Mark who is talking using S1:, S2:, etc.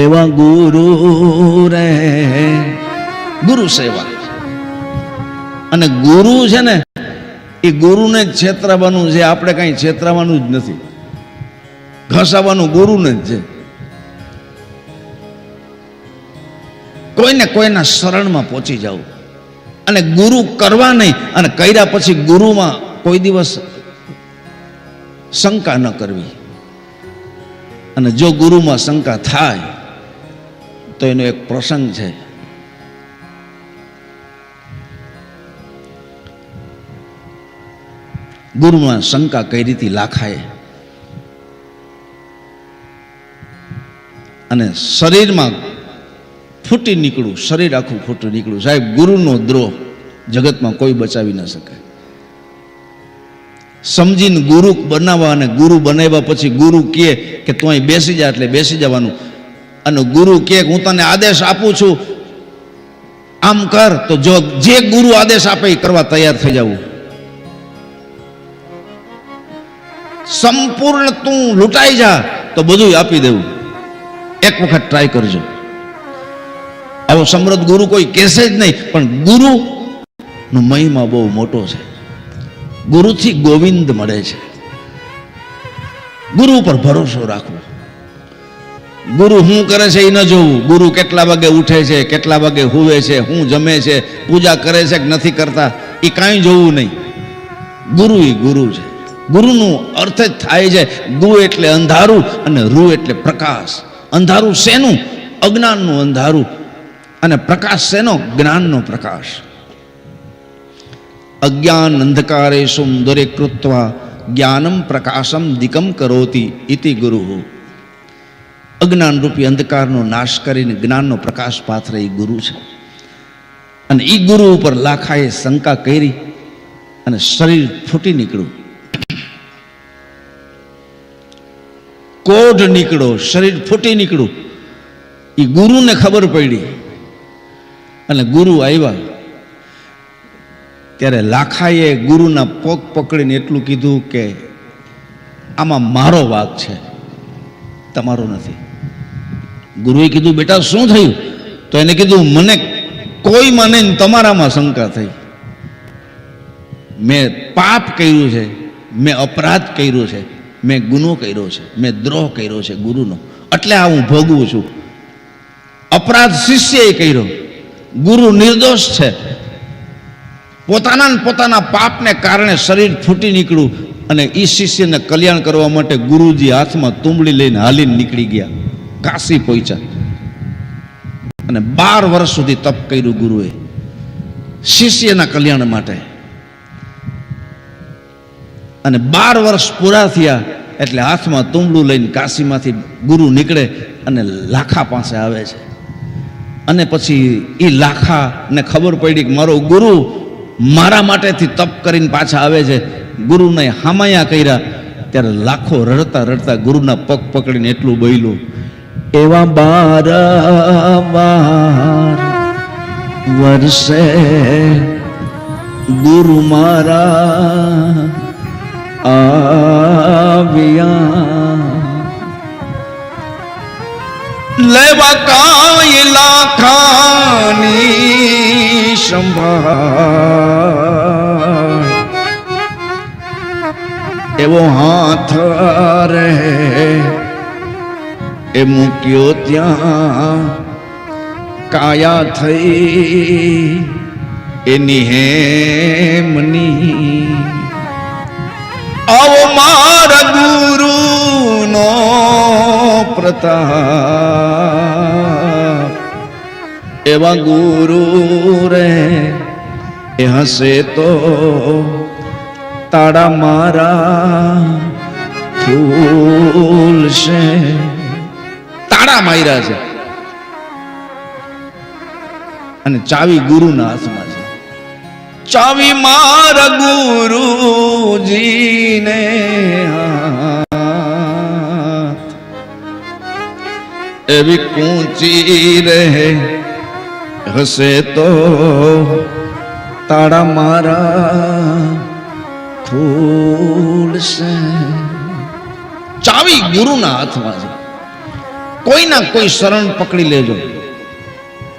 S1: એવા ગુરુ રે. ગુરુ સેવા. અને ગુરુ છે ને, એ ગુરુને જ છેતરાવાનું છે. આપણે કાંઈ છેતરાવાનું જ નથી. ઘસાવાનું ગુરુને જ છે. કોઈને કોઈના શરણમાં પહોંચી જવું અને ગુરુ કરવા નહીં. અને કર્યા પછી ગુરુમાં કોઈ દિવસ શંકા ન કરવી. અને જો ગુરુમાં શંકા થાય તો એનો એક પ્રસંગ છે. ગુરુમાં શંકા કઈ રીતે લાખાય અને શરીરમાં ફૂટી નીકળું, શરીર આખું ફૂટી નીકળું. સાહેબ, ગુરુનો દ્રોહ જગતમાં કોઈ બચાવી ન શકે. સમજીને ગુરુ બનાવવા અને ગુરુ બનાવ્યા પછી ગુરુ કહે કે તું અહીં બેસી જા એટલે બેસી જવાનું. અને ગુરુ કે હું તને આદેશ આપું છું, આમ કર, તો જો જે ગુરુ આદેશ આપે એ કરવા તૈયાર થઈ જવું સંપૂર્ણ તું લૂંટાઈ જા, તો બધું આપી દેવું. એક વખત ટ્રાય કરજો. આવો સમૃદ્ધ ગુરુ કોઈ કહેશે જ નહીં, પણ ગુરુ નો મહિમા બહુ મોટો છે. ગુરુથી ગોવિંદ મળે છે. ગુરુ પર ભરોસો રાખવો. ગુરુ શું કરે છે એ ન જોવું. ગુરુ કેટલા વાગે ઉઠે છે, કેટલા વાગે હુવે છે શું જમે છે, પૂજા કરે છે કે નથી કરતા એ કાંઈ જોવું નહીં. ગુરુ એ ગુરુ છે. ગુરુનું અર્થ જ થાય છે, ગુ એટલે અંધારું અને રૂ એટલે પ્રકાશ. અંધારું શેનું? અજ્ઞાનનું અંધારું. અને પ્રકાશ શેનો? જ્ઞાનનો પ્રકાશ. અજ્ઞાન અંધકારે સુંદરે કૃત્વા, જ્ઞાનમ પ્રકાશમ દિકમ કરોતી, ઇતિ ગુરુ. અજ્ઞાન રૂપી અંધકારનો નાશ કરીને જ્ઞાનનો પ્રકાશ પાથરે એ ગુરુ છે. અને એ ગુરુ ઉપર લાખાએ શંકા કરી અને શરીર ફૂટી નીકળ્યું. કોઢ નીકળો, શરીર ફૂટી નીકળ્યું. એ ગુરુને ખબર પડી. અને ગુરુ આવ્યા. ત્યારે લાખાએ ગુરુના પગ પકડીને એટલું કીધું કે, આમાં મારો વાક છે. તમારો નથી. ગુરુએ કીધું, બેટા, શું થયું? તો એને કીધું, મને કોઈ મને તમારામાં શંકા થઈ. મેં પાપ કર્યું છે, મેં અપરાધ કર્યો છે, મેં ગુનો કર્યો છે, મેં દ્રોહ કર્યો છે ગુરુનો. એટલે આ હું ભોગવું છું. અપરાધ શિષ્યએ કર્યો. ગુરુ નિર્દોષ છે. પોતાના પોતાના પાપને કારણે શરીર ફૂટી નીકળ્યું અને એ શિષ્યને કલ્યાણ કરવા માટે ગુરુજી હાથમાં તુંબડી લઈને હાલીને નીકળી ગયા. કાશી પહોંચ્યા. અને બાર વર્ષ સુધી તપ કર્યું ગુરુએ શિષ્યના કલ્યાણ માટે. અને બાર વર્ષ પૂરા થયા એટલે હાથમાં તુંબડું લઈને કાશીમાંથી ગુરુ નીકળે અને લાખા પાસે આવે છે. અને પછી એ લાખાને ખબર પડી કે મારો ગુરુ મારા માટેથી તપ કરીને પાછા આવે છે. ગુરુને હામાયા કર્યા. ત્યારે લાખો રડતા રડતા ગુરુના પગ પકડીને એટલું બોલ્યું એવા બાર વાર વર્ષે ગુરુ મારા આવ્યા. લેવા કાંઈ લાખાની સંભાળ. એવો હાથ રહે એ મૂક્યો ત્યાં. કાયા થઈ એની હેમની. આવો મારા ગુરુનો પ્રતાપ. એવા ગુરુ રે, એ હશે તો તાળા મારા ફૂલશે તાળા માર્યા છે. અને ચાવી ગુરુના હાથમાં છે. ચાવી મારા ગુરુજીને એવી કૂંચી રહે હશે તો તાળા મારા ખુલશે ચાવી ગુરુના હાથમાં છે. કોઈના કોઈ શરણ પકડી લેજો.